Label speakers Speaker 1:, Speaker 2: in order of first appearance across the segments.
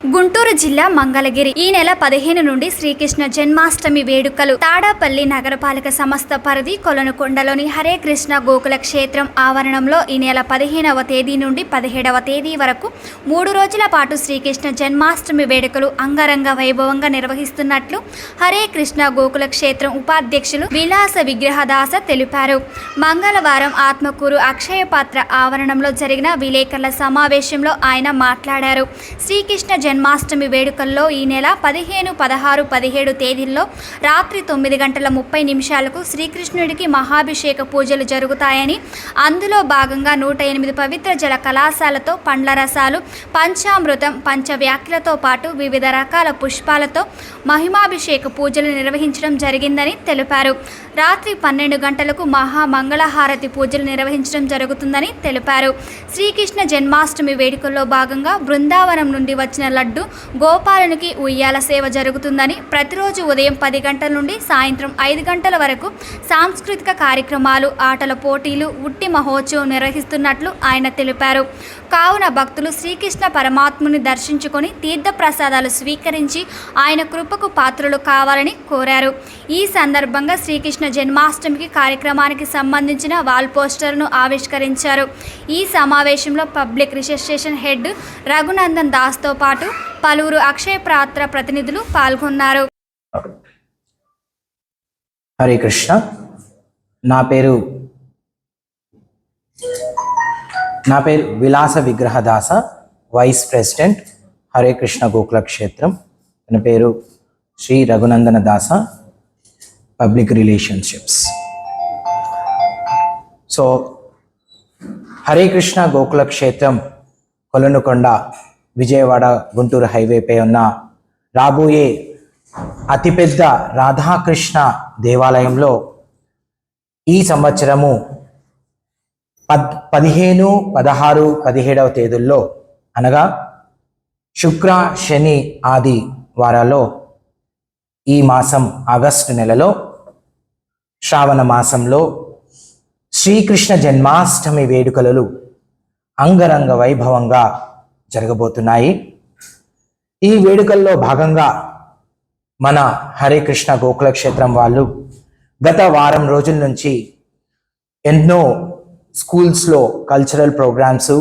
Speaker 1: గుంటూరు జిల్లా మంగళగిరి. ఈ నెల పదిహేను నుండి శ్రీకృష్ణ జన్మాష్టమి వేడుకలు. తాడాపల్లి నగరపాలక సంస్థ పరిధి కొలనుకొండలోని హరే కృష్ణ గోకుల క్షేత్రం ఆవరణంలో ఈ నెల పదిహేనవ తేదీ నుండి పదిహేడవ తేదీ వరకు మూడు రోజుల పాటు శ్రీకృష్ణ జన్మాష్టమి వేడుకలు అంగరంగ వైభవంగా నిర్వహిస్తున్నట్లు హరే కృష్ణ గోకుల క్షేత్రం ఉపాధ్యక్షులు విలాస విగ్రహదాస తెలిపారు. మంగళవారం ఆత్మకూరు అక్షయపాత్ర ఆవరణంలో జరిగిన విలేకరుల సమావేశంలో ఆయన మాట్లాడారు. శ్రీకృష్ణ జన్మాష్టమి వేడుకల్లో ఈ నెల పదిహేను పదహారు పదిహేడు తేదీల్లో రాత్రి తొమ్మిది గంటల ముప్పై నిమిషాలకు శ్రీకృష్ణుడికి మహాభిషేక పూజలు జరుగుతాయని అందులో భాగంగా నూట ఎనిమిది పవిత్ర జల కళాశాలతో పండ్ల రసాలు పంచామృతం పంచవ్యాఖ్యలతో పాటు వివిధ రకాల పుష్పాలతో మహిమాభిషేక పూజలు నిర్వహించడం జరిగిందని తెలిపారు. రాత్రి పన్నెండు గంటలకు మహా మంగళహారతి పూజలు నిర్వహించడం జరుగుతుందని తెలిపారు. శ్రీకృష్ణ జన్మాష్టమి వేడుకల్లో భాగంగా బృందావనం నుండి వచ్చిన లడ్డు గోపాలనికి ఉయ్యాల సేవ జరుగుతుందని ప్రతిరోజు ఉదయం పది గంటల నుండి సాయంత్రం ఐదు గంటల వరకు సాంస్కృతిక కార్యక్రమాలు ఆటల పోటీలు ఉట్టి మహోత్సవం నిర్వహిస్తున్నట్లు ఆయన తెలిపారు. కావున భక్తులు శ్రీకృష్ణ పరమాత్ముని దర్శించుకొని తీర్థ ప్రసాదాలు స్వీకరించి ఆయన కృపకు పాత్రలు కావాలని కోరారు. ఈ సందర్భంగా శ్రీకృష్ణ జన్మాష్టమికి కార్యక్రమానికి సంబంధించిన వాల్ పోస్టర్ను ఆవిష్కరించారు. ఈ సమావేశంలో పబ్లిక్ రిజిస్ట్రేషన్ హెడ్ రఘునందన్ దాస్తో పాటు పలువురు అక్షయ పాత్ర ప్రతినిధులు పాల్గొన్నారు.
Speaker 2: హరే కృష్ణ. నా పేరు నా పేరు విలాస విగ్రహదాస వైస్ ప్రెసిడెంట్ హరే కృష్ణ గోకుల క్షేత్రం. నా పేరు Shri Raghunandana Dasa public relationships. So Hare Krishna Gokula Kshetram Kolanukonda Vijayawada Guntur హైవేపై ఉన్న రాబోయే అతిపెద్ద రాధాకృష్ణ దేవాలయంలో ఈ సంవత్సరము పద్ పదిహేను పదహారు పదిహేడవ తేదీల్లో అనగా శుక్ర శని ఆది వారాల్లో ఈ మాసం ఆగస్టు నెలలో శ్రావణ మాసంలో శ్రీకృష్ణ జన్మాష్టమి వేడుకలు అంగరంగ వైభవంగా జరగబోతున్నాయి. ఈ వేడుకల్లో భాగంగా మన హరే కృష్ణ గోకుల క్షేత్రం వాళ్ళు గత వారం రోజుల నుంచి ఎన్నో స్కూల్స్లో కల్చరల్ ప్రోగ్రామ్స్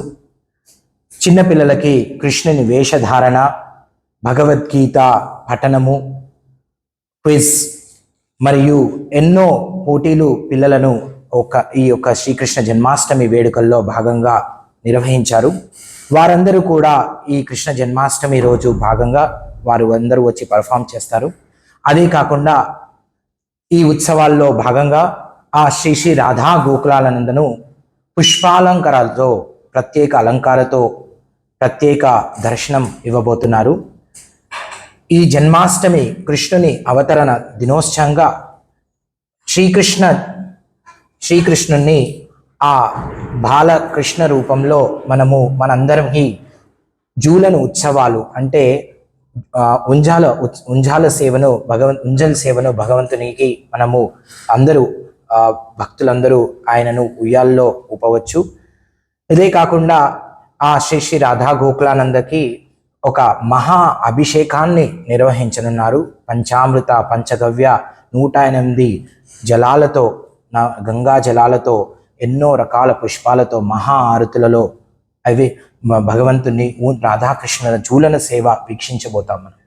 Speaker 2: చిన్నపిల్లలకి కృష్ణుని వేషధారణ భగవద్గీత పఠనము క్విజ్ మరియు ఎన్నో పోటీలు పిల్లలను ఒక ఈ యొక్క శ్రీకృష్ణ జన్మాష్టమి వేడుకల్లో భాగంగా నిర్వహించారు. వారందరూ కూడా ఈ కృష్ణ జన్మాష్టమి రోజు భాగంగా వారు అందరూ వచ్చి పర్ఫామ్ చేస్తారు. అదే కాకుండా ఈ ఉత్సవాల్లో భాగంగా ఆ శ్రీ శ్రీ రాధా గోకులానందను పుష్పాలంకారాలతో ప్రత్యేక అలంకారతో ప్రత్యేక దర్శనం ఇవ్వబోతున్నారు. ఈ జన్మాష్టమి కృష్ణుని అవతరణ దినోత్సవంగా శ్రీకృష్ణ శ్రీకృష్ణుణ్ణి ఆ బాలకృష్ణ రూపంలో మనము మనందరం ఈ జూలను ఉత్సవాలు అంటే ఉంజాల ఉత్- ఉంజాల సేవను భగవన్ ఉంజల్ సేవను భగవంతునికి మనము అందరూ భక్తులందరూ ఆయనను ఉయ్యాల్లో ఊపవచ్చు. ఇదే కాకుండా ఆ శ్రీ శ్రీ రాధా గోకులానందకి ఒక మహా అభిషేకాన్ని నిర్వహించనున్నారు. పంచామృత పంచగవ్య నూట ఎనిమిది జలాలతో నా గంగా జలాలతో ఎన్నో రకాల పుష్పాలతో మహా ఆరుతులలో అవి భగవంతుని రాధాకృష్ణుల చూలన సేవ వీక్షించబోతాం మనం.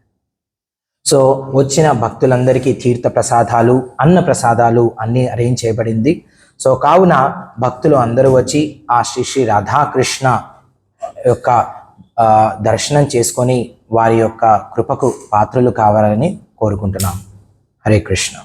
Speaker 2: సో వచ్చిన భక్తులందరికీ తీర్థ ప్రసాదాలు అన్న ప్రసాదాలు అన్నీ అరేంజ్ చేయబడింది. సో కావున భక్తులు అందరూ వచ్చి ఆ శ్రీ శ్రీ రాధాకృష్ణ యొక్క దర్శనం చేసుకొని వారి యొక్క కృపకు పాత్రలు కావాలని కోరుకుంటున్నాం. హరే కృష్ణ.